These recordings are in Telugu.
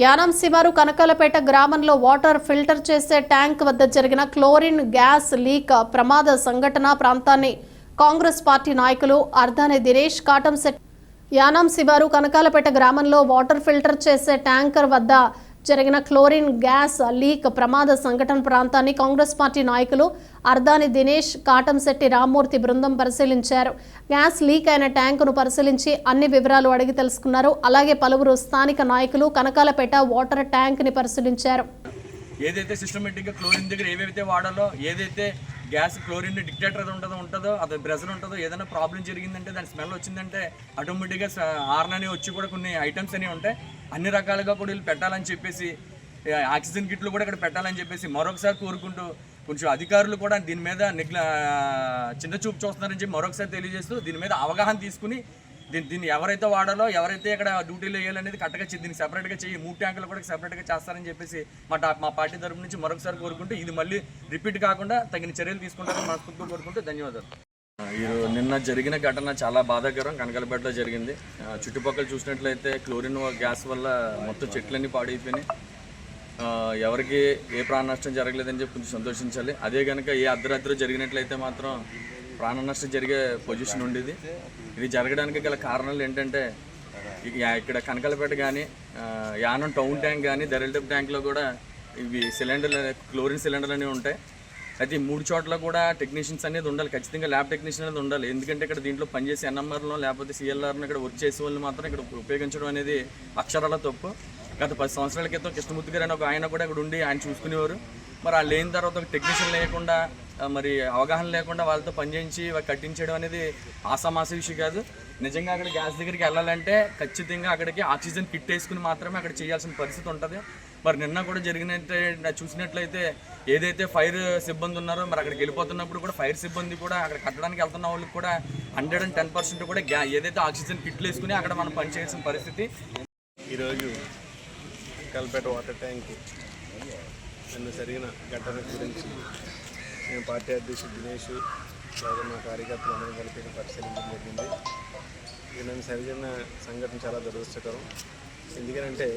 యానం శివారు కనకాలపేట గ్రామంలో వాటర్ ఫిల్టర్ చేసే ట్యాంక్ వద్ద జరిగిన క్లోరిన్ గ్యాస్ లీక్ ప్రమాద సంఘటన ప్రాంతాన్ని కాంగ్రెస్ పార్టీ నాయకులు అర్ధాని దినేష్ కాటంశెట్టి యానం శివారు కనకాలపేట గ్రామంలో వాటర్ ఫిల్టర్ చేసే ట్యాంకర్ వద్ద జరిగిన క్లోరిన్ గ్యాస్ లీక్ ప్రమాద సంఘటన ప్రాంతాన్ని కాంగ్రెస్ పార్టీ నాయకులు అర్ధాని దినేష్ కాటంశెట్టి రామ్మూర్తి బృందం పరిశీలించారు. గ్యాస్ లీక్ అయిన ట్యాంకును పరిశీలించి అన్ని వివరాలు అడిగి తెలుసుకున్నారు. అలాగే పలువురు స్థానిక నాయకులు కనకాలపేట వాటర్ ట్యాంక్ని పరిశీలించారు. ఏదైతే సిస్టమేటిక్గా క్లోరిన్ దగ్గర ఏవైతే వాడాలో ఏదైతే గ్యాస్ క్లోరిన్ డిక్టేటర్ ఉంటుందో ఉంటుందో అది ప్రెజర్ ఉంటుందో ఏదైనా ప్రాబ్లం జరిగిందంటే దాని స్మెల్ వచ్చిందంటే ఆటోమేటిక్గా ఆర్న్ అని వచ్చి కూడా కొన్ని ఐటమ్స్ అనేవి ఉంటాయి. అన్ని రకాలుగా కూడా వీళ్ళు పెట్టాలని చెప్పేసి ఆక్సిజన్ కిట్లు కూడా ఇక్కడ పెట్టాలని చెప్పేసి మరొకసారి కోరుకుంటూ కొంచెం అధికారులు కూడా దీని మీద నిగ్ల చిన్న చూపు చూస్తున్నారని చెప్పి మరొకసారి తెలియజేస్తూ దీని మీద అవగాహన తీసుకుని దీన్ని దీన్ని ఎవరైతే వాడాలో ఎవరైతే ఇక్కడ డ్యూటీలో వేయాలనేది కరెక్ట్గా దీన్ని సెపరేట్గా చేయి మూడు ట్యాంకులు కూడా సెపరేట్గా చేస్తారని చెప్పేసి మా మా పార్టీ తరపు నుంచి మరొకసారి కోరుకుంటూ ఇది మళ్ళీ రిపీట్ కాకుండా తగిన చర్యలు తీసుకుంటారని మనస్ఫూర్తిగా కోరుకుంటూ ధన్యవాదాలు. నిన్న జరిగిన ఘటన చాలా బాధాకరం. కనకలపేటలో జరిగింది. చుట్టుపక్కల చూసినట్లయితే క్లోరిన్ గ్యాస్ వల్ల మొత్తం చెట్లన్నీ పాడైపోయినాయి. ఎవరికి ఏ ప్రాణ నష్టం జరగలేదని చెప్పి కొంచెం సంతోషించాలి. అదే కనుక ఏ అర్ధరాత్రి జరిగినట్లయితే మాత్రం ప్రాణ నష్టం జరిగే పొజిషన్ ఉండేది. ఇది జరగడానికి గల కారణాలు ఏంటంటే ఇక్కడ కనకలపేట కానీ యానం టౌన్ ట్యాంక్ కానీ దరిల్టప్ ట్యాంక్లో కూడా ఇవి సిలిండర్లు క్లోరిన్ సిలిండర్లు అనేవి ఉంటాయి. అయితే మూడు చోట్ల కూడా టెక్నీషియన్స్ అనేది ఉండాలి. ఖచ్చితంగా ల్యాబ్ టెక్నీషియన్ అనేది ఉండాలి. ఎందుకంటే ఇక్కడ దీంట్లో పనిచేసే ఎన్ఎంఆర్లో లేకపోతే సిఎల్ఆర్ను ఇక్కడ వర్క్ చేసే వాళ్ళు మాత్రం ఇక్కడ ఉపయోగించడం అనేది అక్షరాల తప్పు. గత పది సంవత్సరాల క్రితం కృష్ణమూర్తి గారు అని ఒక ఆయన కూడా ఇక్కడ ఉండి ఆయన చూసుకునేవారు. మరి ఆ లేని తర్వాత ఒక టెక్నీషియన్ లేకుండా మరి అవగాహన లేకుండా వాళ్ళతో పనిచేయించి కట్టించడం అనేది ఆసామాస విషయం కాదు. నిజంగా అక్కడ గ్యాస్ దగ్గరికి వెళ్ళాలంటే ఖచ్చితంగా అక్కడికి ఆక్సిజన్ కిట్ వేసుకుని మాత్రమే అక్కడ చేయాల్సిన పరిస్థితి ఉంటుంది. మరి నిన్న కూడా జరిగినట్టే చూసినట్లయితే ఏదైతే ఫైర్ సిబ్బంది ఉన్నారో మరి అక్కడికి వెళ్ళిపోతున్నప్పుడు కూడా ఫైర్ సిబ్బంది కూడా అక్కడ కట్టడానికి వెళ్తున్న వాళ్ళకి కూడా హండ్రెడ్ అండ్ టెన్ పర్సెంట్ కూడా గ్యా ఏదైతే ఆక్సిజన్ కిట్లు వేసుకుని అక్కడ మనం పనిచేయాల్సిన పరిస్థితి. ఈరోజు కల్పేట వాటర్ ట్యాంక్ నిన్న జరిగిన ఘటన గురించి నేను పార్టీ అధ్యక్షుడు దినేష్ అలాగే మా కార్యకర్తలు అందరం కలిపి పరిశీలించడం జరిగింది. ఇది నన్ను జరిగిన సంఘటన చాలా దురదృష్టకరం. ఎందుకంటే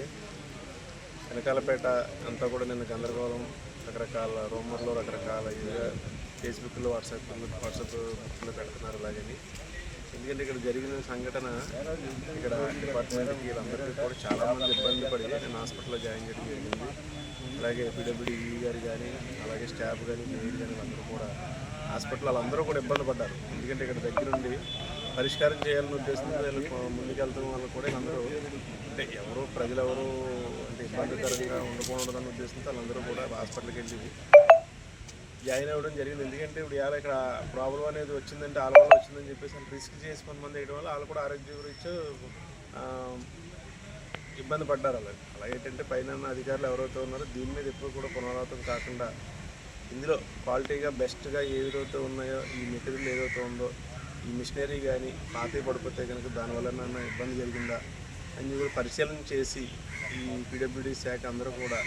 వెనకాలపేట అంతా కూడా నిన్న గందరగోళం రకరకాల రూమర్లు రకరకాల ఫేస్బుక్లో వాట్సాప్ వాట్సాప్ గ్రూప్లో పెడుతున్నారు అలాగని. ఎందుకంటే ఇక్కడ జరిగిన సంఘటన ఇక్కడ డిపార్ట్మెంట్ వీళ్ళందరికీ కూడా చాలా మంది ఇబ్బంది పడి నేను హాస్పిటల్లో జాయిన్ చేయడం జరిగింది. అలాగే పీడబ్ల్యూడీ గారు కానీ అలాగే స్టాఫ్ కానీ మేయర్ కానీ అందరూ కూడా హాస్పిటల్ వాళ్ళందరూ కూడా ఇబ్బంది పడ్డారు. ఎందుకంటే ఇక్కడ దగ్గరుండి పరిష్కారం చేయాలనే ఉద్దేశంతో వీళ్ళు ముందుకెళ్తాం వాళ్ళు కూడా అందరూ అంటే ఎవరు ప్రజలెవరు అంటే ఇబ్బందికరంగా ఉండకూడదన్న ఉద్దేశంతో వాళ్ళందరూ కూడా హాస్పిటల్కి వెళ్ళి జాయిన్ అవ్వడం జరిగింది. ఎందుకంటే ఇప్పుడు ఇవాళ ఇక్కడ ప్రాబ్లం అనేది వచ్చిందంటే వాళ్ళ వల్ల వచ్చిందని చెప్పేసి వాళ్ళు రిస్క్ చేసి కొంతమంది వేయడం వల్ల వాళ్ళు కూడా ఆరోగ్య గురించి ఇబ్బంది పడ్డారు అలా అలాగే ఏంటంటే పైన అధికారులు ఎవరైతే ఉన్నారో దీని మీద ఎప్పుడు కూడా పునరావృతం కాకుండా ఇందులో క్వాలిటీగా బెస్ట్గా ఏదైతే ఉన్నాయో ఈ మెటీరియల్ ఏదైతే ఉందో ఈ మిషనరీ కానీ పాతే పడిపోతే కనుక దానివల్ల నన్ను ఇబ్బంది జరిగిందా? అన్నీ కూడా పరిశీలన చేసి ఈ పీడబ్ల్యూడీ శాఖ అందరూ కూడా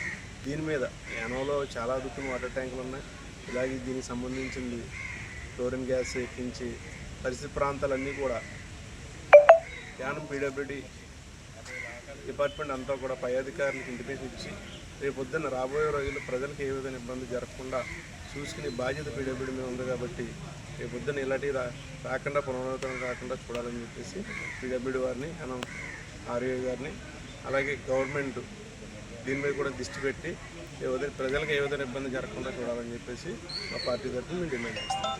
దీని మీద యానోలో చాలా దుక్కున వాటర్ ట్యాంకులు ఉన్నాయి. ఇలాగే దీనికి సంబంధించింది క్లోరిన్ గ్యాస్ ఎక్కించి పరిస్థితి ప్రాంతాలన్నీ కూడా యానం పీడబ్ల్యూడీ డిపార్ట్మెంట్ అంతా కూడా పై అధికారులకు ఇంటిమేషన్ ఇచ్చి రేపు పొద్దున్న రాబోయే రోజుల్లో ప్రజలకు ఏ విధంగా ఇబ్బంది జరగకుండా చూసుకునే బాధ్యత పీడబ్ల్యూడీ మీద ఉంది కాబట్టి రేపు పొద్దున్న ఇలాంటివి రాకుండా పునరావృతం కాకుండా చూడాలని చెప్పేసి పీడబ్ల్యూడీ వారిని మనం ఆర్ఏ గారిని అలాగే గవర్నమెంట్ దీని మీద కూడా దృష్టి పెట్టి ఏ ప్రజలకు ఏ విధంగా ఇబ్బంది జరగకుండా చూడాలని చెప్పేసి మా పార్టీ తరఫున మేము డిమాండ్ చేస్తాం.